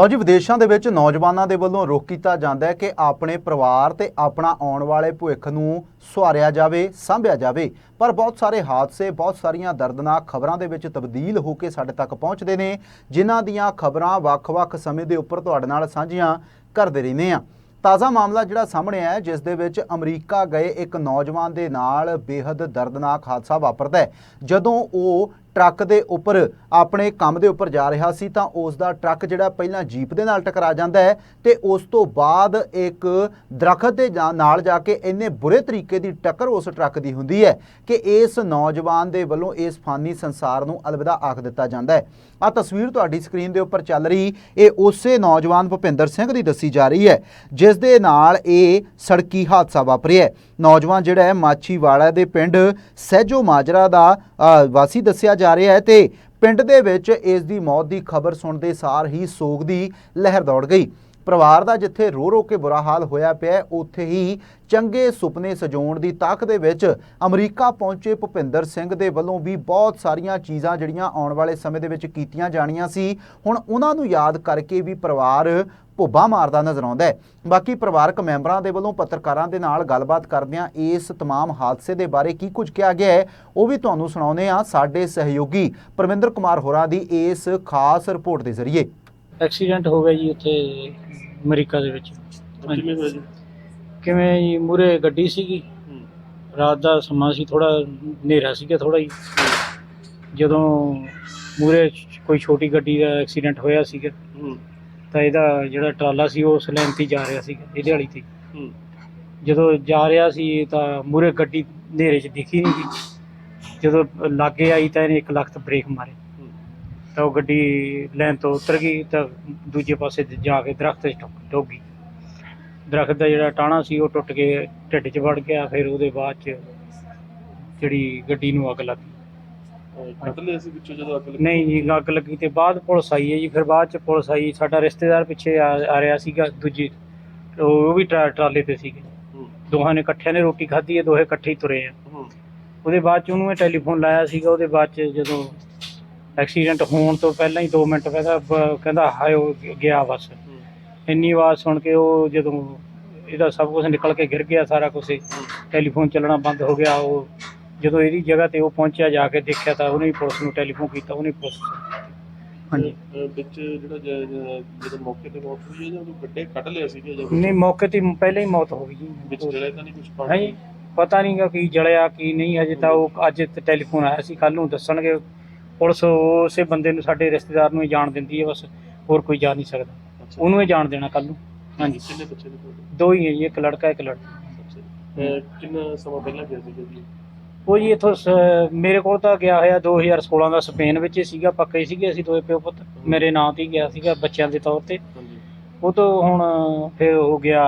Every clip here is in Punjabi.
ਲਓ ਜੀ, ਵਿਦੇਸ਼ਾਂ ਦੇ ਵਿੱਚ ਨੌਜਵਾਨਾਂ ਦੇ ਵੱਲੋਂ ਰੁਖ ਕੀਤਾ ਜਾਂਦਾ ਹੈ ਕਿ ਆਪਣੇ ਪਰਿਵਾਰ ਤੇ ਆਪਣਾ ਆਉਣ ਵਾਲੇ ਭਵਿੱਖ ਨੂੰ ਸੁਹਾਰਿਆ ਜਾਵੇ, ਸਾਂਭਿਆ ਜਾਵੇ। ਪਰ ਬਹੁਤ ਸਾਰੇ ਹਾਦਸੇ, ਬਹੁਤ ਸਾਰੀਆਂ ਦਰਦਨਾਕ ਖਬਰਾਂ ਦੇ ਵਿੱਚ ਤਬਦੀਲ ਹੋ ਕੇ ਸਾਡੇ ਤੱਕ ਪਹੁੰਚਦੇ ਨੇ, ਜਿਨ੍ਹਾਂ ਦੀਆਂ ਖਬਰਾਂ ਵੱਖ-ਵੱਖ ਸਮੇਂ ਦੇ ਉੱਪਰ ਤੁਹਾਡੇ ਨਾਲ ਸਾਂਝੀਆਂ ਕਰਦੇ ਰਹਿੰਦੇ ਆ ਤਾਜ਼ਾ ਮਾਮਲਾ ਜਿਹੜਾ ਸਾਹਮਣੇ ਆਇਆ ਜਿਸ ਦੇ ਵਿੱਚ ਅਮਰੀਕਾ ਗਏ ਇੱਕ ਨੌਜਵਾਨ ਦੇ ਨਾਲ ਬੇहद ਦਰਦਨਾਕ ਹਾਦਸਾ ਵਾਪਰਦਾ ਹੈ। ਜਦੋਂ ਉਹ ਟਰੱਕ ਦੇ ਉੱਪਰ ਆਪਣੇ ਕੰਮ ਦੇ ਉੱਪਰ ਜਾ ਰਿਹਾ ਸੀ ਤਾਂ ਉਸ ਦਾ ਟਰੱਕ ਜਿਹੜਾ ਪਹਿਲਾਂ ਜੀਪ ਦੇ ਨਾਲ ਟਕਰਾ ਜਾਂਦਾ ਹੈ ਤੇ ਉਸ ਤੋਂ ਬਾਅਦ ਇੱਕ ਦਰਖਤ ਦੇ ਜਾ- ਨਾਲ ਜਾ ਕੇ ਇੰਨੇ ਬੁਰੇ ਤਰੀਕੇ ਦੀ ਟੱਕਰ ਉਸ ਟਰੱਕ ਦੀ ਹੁੰਦੀ ਹੈ ਕਿ ਇਸ ਨੌਜਵਾਨ ਦੇ ਵੱਲੋਂ ਇਸ ਫਾਨੀ ਸੰਸਾਰ ਨੂੰ ਅਲਵਿਦਾ ਆਖ ਦਿੱਤਾ ਜਾਂਦਾ ਹੈ। ਆ ਤਸਵੀਰ ਤੁਹਾਡੀ ਸਕਰੀਨ ਦੇ ਉੱਪਰ ਚੱਲ ਰਹੀ, ਇਹ ਉਸੇ ਨੌਜਵਾਨ ਭੁਪਿੰਦਰ ਸਿੰਘ ਦੀ ਦੱਸੀ ਜਾ ਰਹੀ ਹੈ, ਜਿਸ ਦੇ ਨਾਲ ਇਹ ਸੜਕੀ ਹਾਦਸਾ ਵਾਪਰਿਆ ਨੌਜਵਾਨ ਜਿਹੜਾ ਹੈ ਮਾਛੀਵਾੜਾ ਦੇ ਪਿੰਡ ਸਹਿਜੋ ਮਾਜਰਾ ਦਾ ਵਾਸੀ ਦੱਸਿਆ ਜਾ ਰਿਹਾ ਹੈ ਤੇ ਪਿੰਡ ਦੇ ਵਿੱਚ ਇਸ ਦੀ ਮੌਤ ਦੀ ਖਬਰ ਸੁਣਦੇ ਸਾਰ ਹੀ ਸੋਗ ਦੀ ਲਹਿਰ ਦੌੜ ਗਈ। ਪਰਿਵਾਰ ਦਾ ਜਿੱਥੇ ਰੋ ਰੋ ਕੇ ਬੁਰਾ ਹਾਲ ਹੋਇਆ ਪਿਆ ਉੱਥੇ ਹੀ ਚੰਗੇ ਸੁਪਨੇ ਸਜਾਉਣ ਦੀ ਤਾਕ ਦੇ ਵਿੱਚ ਅਮਰੀਕਾ ਪਹੁੰਚੇ ਭੁਪਿੰਦਰ ਸਿੰਘ ਦੇ ਵੱਲੋਂ ਵੀ ਬਹੁਤ ਸਾਰੀਆਂ ਚੀਜ਼ਾਂ ਜਿਹੜੀਆਂ ਆਉਣ ਵਾਲੇ ਸਮੇਂ ਦੇ ਵਿੱਚ ਕੀਤੀਆਂ ਜਾਣੀਆਂ ਸੀ। ਹੁਣ ਉਹਨਾਂ ਨੂੰ ਯਾਦ ਕਰਕੇ ਵੀ ਪਰਿਵਾਰ ਭੁੱਬਾ ਮਾਰਦਾ ਨਜ਼ਰ ਆਉਂਦਾ ਹੈ ਬਾਕੀ ਪਰਿਵਾਰਕ ਮੈਂਬਰਾਂ ਦੇ ਵੱਲੋਂ ਪੱਤਰਕਾਰਾਂ ਦੇ ਨਾਲ ਗੱਲਬਾਤ ਕਰਦਿਆਂ ਇਸ तमाम ਹਾਦਸੇ ਦੇ ਬਾਰੇ ਕੀ ਕੁਝ ਕਿਹਾ ਗਿਆ ਹੈ ਉਹ ਵੀ ਤੁਹਾਨੂੰ ਸੁਣਾਉਂਦੇ ਹਾਂ ਸਾਡੇ ਸਹਿਯੋਗੀ ਪਰਮਿੰਦਰ ਕੁਮਾਰ ਹੋਰਾਂ ਦੀ ਇਸ ਖਾਸ ਰਿਪੋਰਟ ਦੇ ਜ਼ਰੀਏ ਐਕਸੀਡੈਂਟ ਹੋ ਗਿਆ ਜੀ ਉੱਥੇ ਅਮਰੀਕਾ ਦੇ ਵਿੱਚ ਹਾਂਜੀ। ਕਿਵੇਂ ਹੋਇਆ ਜੀ ਕਿਵੇਂ ਜੀ ਮੂਰੇ ਗੱਡੀ ਸੀਗੀ ਹੂੰ ਰਾਤ ਦਾ ਸਮਾਂ ਸੀ ਥੋੜਾ ਹਨੇਰਾ ਸੀਗਾ ਥੋੜਾ ਹੀ ਜਦੋਂ ਮੂਰੇ ਕੋਈ ਛੋਟੀ ਗੱਡੀ ਦਾ ਐਕਸੀਡੈਂਟ ਹੋਇਆ ਸੀਗਾ ਹੂੰ ਤਾਂ ਇਹਦਾ ਜਿਹੜਾ ਟਰਾਲਾ ਸੀ ਉਹ ਉਸ ਲਾਈਨ ਤੇ ਜਾ ਰਿਹਾ ਸੀਗਾ ਇਹਦੇ ਵਾਲੀ ਤੇ। ਹੂੰ। ਜਦੋਂ ਜਾ ਰਿਹਾ ਸੀ ਤਾਂ ਮੂਰੇ ਗੱਡੀ ਹਨੇਰੇ 'ਚ ਦਿਖੀ ਨਹੀਂ ਗਈ। ਜਦੋਂ ਲਾਗੇ ਆਈ ਤਾਂ ਇਹਨੇ ਇੱਕ ਲੱਖ ਬ੍ਰੇਕ ਮਾਰੇ। ਤਾਂ ਉਹ ਗੱਡੀ ਲਾਈਨ ਤੋਂ ਉਤਰ ਗਈ ਤਾਂ ਦੂਜੇ ਪਾਸੇ ਤੇ ਜਾ ਕੇ ਦਰਖਤ 'ਚ ਠੁੱਕ ਗਈ। ਦਰਖਤ ਦਾ ਜਿਹੜਾ ਟਾਣਾ ਸੀ ਉਹ ਟੁੱਟ ਕੇ ਢਿੱਡ 'ਚ ਵੜ ਗਿਆ। ਫਿਰ ਉਹਦੇ ਬਾਅਦ 'ਚ ਜਿਹੜੀ ਗੱਡੀ ਨੂੰ ਅੱਗ ਲੱਗ ਕੱਢ ਲਿਆ ਸੀ ਵਿੱਚੋਂ ਜਦੋਂ ਅੱਗ ਲੱਗੀ? ਨਹੀਂ ਜੀ ਅੱਗ ਲੱਗੀ ਤੇ ਬਾਅਦ ਪੁਲਿਸ ਆਈ ਹੈ ਜੀ ਫਿਰ ਬਾਅਦ 'ਚ ਪੁਲਿਸ ਆਈ ਸਾਡਾ ਰਿਸ਼ਤੇਦਾਰ ਪਿੱਛੇ ਆ ਆ ਰਿਹਾ ਸੀਗਾ ਦੂਜੀ ਉਹ ਵੀ ਟਰਾ- ਟਰਾਲੇ ਤੇ ਸੀਗੇ। ਹੂੰ। ਦੋਹਾਂ ਨੇ ਇਕੱਠਿਆਂ ਨੇ ਰੋਟੀ ਖਾਧੀ ਹੈ ਦੋਹੇ ਇਕੱਠੇ ਹੀ ਤੁਰੇ ਆ। ਹੂੰ। ਉਹਦੇ ਬਾਅਦ 'ਚ ਉਹਨੂੰ ਮੈਂ ਟੈਲੀਫੋਨ ਲਾਇਆ ਸੀਗਾ ਉਹਦੇ ਬਾਅਦ 'ਚ ਜਦੋਂ ਐਕਸੀਡੈਂਟ ਹੋਣ ਤੋਂ ਪਹਿਲਾਂ ਹੀ 2 ਮਿੰਟ ਪਹਿਲਾਂ ਬ- ਕਹਿੰਦਾ ਹਾਏ ਉਹ ਗਿਆ ਬਸ। ਹੂੰ। ਇੰਨੀ ਆਵਾਜ਼ ਸੁਣ ਕੇ ਉਹ ਜਦੋਂ ਇਹਦਾ ਸਭ ਕੁਝ ਨਿਕਲ ਕੇ ਗਿਰ ਗਿਆ ਸਾਰਾ ਕੁਝ ਟੈਲੀਫੋਨ ਚੱਲਣਾ ਬੰਦ ਹੋ ਗਿਆ ਉਹ ਜਦੋਂ ਇਹਦੀ ਜਗ੍ਹਾ ਤੇ ਉਹ ਪਹੁੰਚਿਆ ਜਾ ਕੇ ਦੇਖਿਆ ਤਾਂ ਉਹਨੇ ਹੀ ਪੁਲਿਸ ਨੂੰ ਟੈਲੀਫੋਨ ਕੀਤਾ ਉਹਨੇ ਪੁਲਿਸ ਹਾਂਜੀ। ਅਹ ਵਿੱਚ ਜਿਹੜਾ ਜ- ਜ- ਜਦੋਂ ਮੌਕੇ ਤੇ ਮੌਤ ਹੋਈ ਹੈ ਜਾਂ ਉਹ ਗੱਡੇ ਕੱਢ ਲਿਆ ਸੀਗਾ ਜਾਂ ਨਹੀਂ ਮੌਕੇ ਤੇ ਪਹਿਲਾਂ ਹੀ ਮੌਤ ਹੋ ਗਈ ਵਿੱਚ ਜੀ ਤਾਂ ਨਹੀਂ ਕੁਝ ਹੈ ਜੀ ਪਤਾ ਨਹੀਂਗਾ ਕੀ ਜਲਿਆ ਕੀ ਨਹੀਂ ਹਜੇ ਤਾਂ ਉਹ ਅੱਜ ਤੇ ਟੈਲੀਫੋਨ ਆਇਆ ਸੀ ਕੱਲ ਨੂੰ ਦੱਸਣਗੇ। ਪੁਲਿਸ ਉਸੇ ਬੰਦੇ ਨੂੰ ਸਾਡੇ ਰਿਸ਼ਤੇਦਾਰ ਨੂੰ ਹੀ ਜਾਣ ਦਿੰਦੀ ਹੈ ਬਸ ਹੋਰ ਕੋਈ ਜਾ ਨਹੀਂ ਸਕਦਾ। ਅੱਛਾ। ਉਹਨੂੰ ਹੀ ਜਾਣ ਦੇਣਾ ਕੱਲ ਨੂੰ। ਹਾਂਜੀ। ਕਿੰਨੇ ਬੱਚੇ ਨੇ ਤੁਹਾਡੇ? ਦੋ ਹੀ ਹੈ ਜੀ ਇੱਕ ਲੜਕਾ ਇੱਕ ਲੜਕੀ। ਅੱਛਾ। ਅਹ ਕਿੰਨਾ ਸਮਾਂ ਪਹਿਲਾਂ ਗਿਆ ਸੀਗਾ ਜੀ? ਉਹ ਜੀ ਇਥੋਂ ਮੇਰੇ ਕੋਲ ਤਾਂ ਗਿਆ ਹੋਇਆ 2016 ਦਾ ਸਪੇਨ ਵਿੱਚ ਹੀ ਸੀਗਾ ਪੱਕੇ ਸੀਗੇ ਅਸੀਂ ਦੋਵੇਂ ਪਿਓ ਪੁੱਤ। ਮੇਰੇ ਨਾਂ ਤੇ ਹੀ ਗਿਆ ਸੀਗਾ ਬੱਚਿਆਂ ਦੇ ਤੌਰ ਤੇ। ਉਹ ਤੋਂ ਹੁਣ ਫਿਰ ਹੋ ਗਿਆ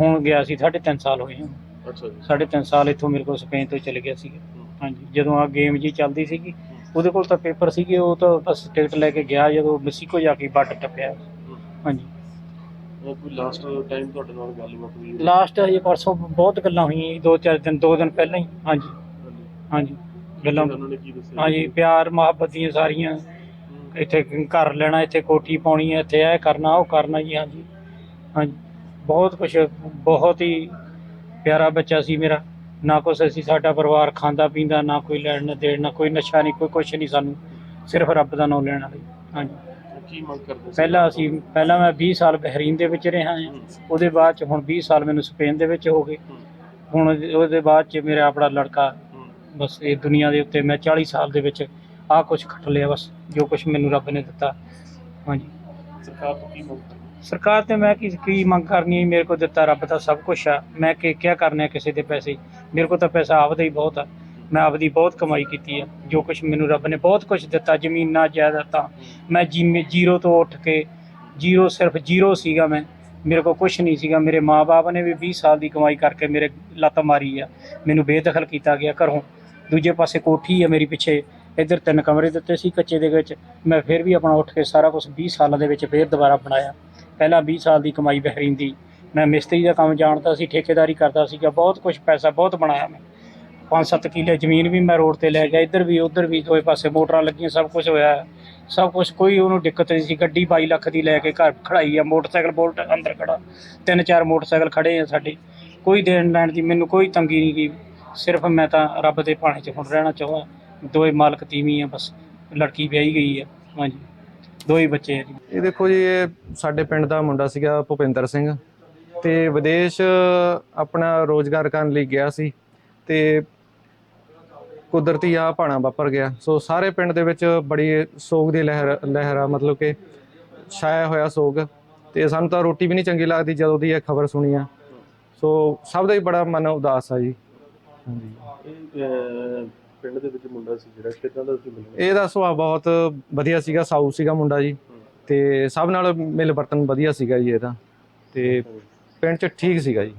ਹੁਣ ਗਿਆ ਸੀ 3.5 ਸਾਲ ਹੋਏ ਹਨ ਅੱਛਾ ਜੀ। ਸਾਢੇ ਤਿੰਨ ਸਾਲ ਇੱਥੋਂ ਮੇਰੇ ਕੋਲ ਸਪੇਨ ਤੋਂ ਚਲੇ ਗਿਆ ਸੀਗਾ। ਹਾਂਜੀ ਜਦੋਂ ਆ ਗੇਮ ਜੀ ਚੱਲਦੀ ਸੀਗੀ ਉਹਦੇ ਕੋਲ ਤਾਂ ਪੇਪਰ ਸੀਗੇ ਉਹ ਤਾਂ ਬਸ ਟਿਕਟ ਲੈ ਕੇ ਗਿਆ ਜਦੋਂ ਮੈਕਸੀਕੋ ਜਾ ਕੇ ਬਾਰਡਰ ਟੱਪਿਆ। ਹਾਂਜੀ। ਕੋਈ ਲਾਸਟ ਟਾਈਮ ਤੁਹਾਡੇ ਨਾਲ ਗੱਲਬਾਤ ਹੋਈ? ਲਾਸਟ ਹਜੇ ਪਰਸੋਂ ਬਹੁਤ ਗੱਲਾਂ ਹੋਈਆਂ ਜੀ, ਦੋ ਚਾਰ ਦਿਨ ਦੋ ਦਿਨ ਪਹਿਲਾਂ ਹੀ ਹਾਂਜੀ। ਹਾਂਜੀ। ਗੱਲਾਂ ਉਹਨਾਂ ਨੇ ਕੀ ਦੱਸਿਆ? ਹਾਂਜੀ ਪਿਆਰ ਮੁਹੱਬਤ ਦੀਆਂ ਸਾਰੀਆਂ। ਇੱਥੇ ਘਰ ਲੈਣਾ ਇੱਥੇ ਕੋਠੀ ਪਾਉਣੀ ਹੈ ਇੱਥੇ ਇਹ ਕਰਨਾ ਉਹ ਕਰਨਾ ਜੀ ਹਾਂਜੀ। ਹਾਂਜੀ ਬਹੁਤ ਕੁਝ ਬਹੁਤ ਹੀ ਪਿਆਰਾ ਬੱਚਾ ਸੀ ਮੇਰਾ। ਨਾ ਕੁਛ ਅਸੀਂ ਸਾਡਾ ਪਰਿਵਾਰ ਖਾਂਦਾ ਪੀਂਦਾ ਨਾ ਕੋਈ ਲੈਣ ਨਾ ਦੇਣ ਨਾ ਕੋਈ ਨਸ਼ਾ ਨਹੀਂ ਕੋਈ ਕੁਛ ਨਹੀਂ ਸਾਨੂੰ। ਸਿਰਫ ਰੱਬ ਦਾ ਨਾਮ ਲੈਣਾ ਲਈ ਹਾਂਜੀ। ਕੀ ਮੰਗ ਕਰਦੇ ਸੀ? ਪਹਿਲਾਂ ਅਸੀਂ ਪਹਿਲਾਂ ਮੈਂ 20 ਸਾਲ ਬਹਿਰੀਨ ਦੇ ਵਿੱਚ ਰਿਹਾ ਹਾਂ। ਉਹਦੇ ਬਾਅਦ ਚ ਹੁਣ 20 ਸਾਲ ਮੈਨੂੰ ਸਪੇਨ ਦੇ ਵਿੱਚ ਹੋ ਗਏ। ਹੁਣ ਉਹਦੇ ਬਾਅਦ ਚ ਮੇਰਾ ਆਪਣਾ ਲੜਕਾ। ਬਸ ਇਹ ਦੁਨੀਆ ਦੇ ਉੱਤੇ ਮੈਂ 40 ਸਾਲ ਦੇ ਵਿੱਚ ਆਹ ਕੁਝ ਖੱਟ ਲਿਆ ਬਸ ਜੋ ਕੁਝ ਮੈਨੂੰ ਰੱਬ ਨੇ ਦਿੱਤਾ। ਹਾਂਜੀ। ਸਰਕਾਰ ਤੋਂ ਕੀ ਮੰਗ ਸਰਕਾਰ ਤੇ ਮੈਂ ਕੀ ਕੀ ਮੰਗ ਕਰਨੀ ਹੈ? ਮੇਰੇ ਕੋਲ ਦਿੱਤਾ ਰੱਬ ਦਾ ਸਭ ਕੁਝ ਆ। ਮੈਂ ਕੀ ਕਿਆ ਕਰਨਾ ਕਿਸੇ ਦੇ ਪੈਸੇ? ਮੇਰੇ ਕੋਲ ਤਾਂ ਪੈਸਾ ਆਪਦਾ ਹੀ ਬਹੁਤ ਆ। ਮੈਂ ਆਪਦੀ ਬਹੁਤ ਕਮਾਈ ਕੀਤੀ ਹੈ, ਜੋ ਕੁਝ ਮੈਨੂੰ ਰੱਬ ਨੇ ਬਹੁਤ ਕੁਝ ਦਿੱਤਾ, ਜ਼ਮੀਨਾਂ ਜਾਇਦਾਦਾਂ ਮੈਂ ਜਿਵੇਂ ਜ਼ੀਰੋ ਤੋਂ ਉੱਠ ਕੇ ਜ਼ੀਰੋ ਸਿਰਫ ਜ਼ੀਰੋ ਸੀਗਾ ਮੈਂ, ਮੇਰੇ ਕੋਲ ਕੁਝ ਨਹੀਂ ਸੀਗਾ। ਮੇਰੇ ਮਾਪੇ ਨੇ ਵੀ 20 ਸਾਲ ਦੀ ਕਮਾਈ ਕਰਕੇ ਮੇਰੇ ਲੱਤ ਮਾਰੀ ਆ, ਮੈਨੂੰ ਬੇਦਖਲ ਕੀਤਾ ਗਿਆ ਘਰੋਂ। ਦੂਜੇ ਪਾਸੇ ਕੋਠੀ ਆ ਮੇਰੀ ਪਿੱਛੇ, ਇੱਧਰ ਤਿੰਨ ਕਮਰੇ ਦਿੱਤੇ ਸੀ ਕੱਚੇ ਦੇ ਵਿੱਚ। ਮੈਂ ਫਿਰ ਵੀ ਆਪਣਾ ਉੱਠ ਕੇ ਸਾਰਾ ਕੁਝ 20 ਸਾਲਾਂ ਦੇ ਵਿੱਚ ਫਿਰ ਦੁਬਾਰਾ ਬਣਾਇਆ। ਪਹਿਲਾਂ 20 ਸਾਲ ਦੀ ਕਮਾਈ ਬਹਿਰੀਨ ਦੀ ਮੈਂ ਮਿਸਤਰੀ ਦਾ ਕੰਮ ਜਾਣਦਾ ਸੀ, ਠੇਕੇਦਾਰੀ ਕਰਦਾ ਸੀਗਾ, ਬਹੁਤ ਕੁਝ ਪੈਸਾ ਬਹੁਤ ਬਣਾਇਆ ਮੈਂ। 5-7 ਕਿੱਲੇ ਜ਼ਮੀਨ ਵੀ ਮੈਂ ਰੋਡ ਤੇ ਲੈ ਗਿਆ, ਇੱਧਰ ਵੀ, ਉੱਧਰ ਵੀ ਦੋਏ ਪਾਸੇ ਮੋਟਰਾਂ ਲੱਗੀਆਂ, ਸਭ ਕੁਝ ਹੋਇਆ। ਸਭ ਕੁਝ ਕੋਈ ਉਹਨੂੰ ਦਿੱਕਤ ਨਹੀਂ ਸੀ। ਗੱਡੀ 22 ਲੱਖ ਦੀ ਲੈ ਕੇ ਘਰ ਖੜਾਈ ਆ, ਮੋਟਰਸਾਈਕਲ ਬੋਲਟ ਅੰਦਰ ਖੜਾ ਤਿੰਨ ਚਾਰ ਮੋਟਰਸਾਈਕਲ ਖੜੇ ਆ ਸਾਡੇ। ਕੋਈ ਦੇਣ ਲੈਣ ਦੀ ਮੈਨੂੰ ਕੋਈ ਤੰਗੀ ਨਹੀਂ ਗਈ ਸਿਰਫ ਮੈਂ ਤਾਂ ਰੱਬ ਦੇ ਭਾਣੇ 'ਚ ਹੁਣ ਰਹਿਣਾ ਚਾਹੁੰਦਾ। ਦੋਏ ਮਾਲਕ ਤੀਵੀਂ ਆ, ਬਸ ਲੜਕੀ ਵਿਆਹੀ ਗਈ ਆ। ਹਾਂਜੀ। ਦੋਈ ਬੱਚੇ ਆ ਜੀ। ਇਹ ਦੇਖੋ ਜੀ, ਇਹ ਸਾਡੇ ਪਿੰਡ ਦਾ ਮੁੰਡਾ ਸੀਗਾ ਭੁਪਿੰਦਰ ਸਿੰਘ। ਤੇ ਵਿਦੇਸ਼ ਆਪਣਾ ਰੋਜ਼ਗਾਰ ਕਰਨ ਲਈ ਗਿਆ ਸੀ। ਤੇ ਕੁਦਰਤੀ ਆ ਭਾਣਾ ਵਾਪਰ ਗਿਆ। ਸੋ ਸਾਰੇ ਪਿੰਡ ਦੇ ਵਿੱਚ ਬੜੀ ਸੋਗ ਦੀ ਲਹਿਰ ਲਹਿਰ ਆ ਮਤਲਬ ਕਿ ਛਾਇਆ ਹੋਇਆ ਸੋਗ। ਤੇ ਸਾਨੂੰ ਤਾਂ ਰੋਟੀ ਵੀ ਨਹੀਂ ਚੰਗੀ ਲੱਗਦੀ ਜਦੋਂ ਦੀ ਇਹ ਖਬਰ ਸੁਣੀ ਆ। ਸੋ ਸਭ ਦਾ ਹੀ ਬੜਾ ਮਨ ਉਦਾਸ ਆ ਜੀ। ਹਾਂਜੀ। ਇਹ ਅਹ, ਪਿੰਡ ਦੇ ਵਿੱਚ ਮੁੰਡਾ ਸੀ ਜਿਹੜਾ ਕਿਦਾਂ ਦਾ ਤੁਸੀਂ ਮਿਲੇ ਇਹਦਾ ਸੁਭਾਅ ਬਹੁਤ ਵਧੀਆ ਸੀਗਾ ਸਾਊ ਸੀਗਾ ਮੁੰਡਾ ਜੀ। ਤੇ ਸਭ ਨਾਲ ਮਿਲ ਵਰਤਨ ਵਧੀਆ ਸੀਗਾ ਜੀ ਇਹਦਾ। ਤੇ ਪਿੰਡ ਚ ਠੀਕ ਸੀਗਾ ਜੀ।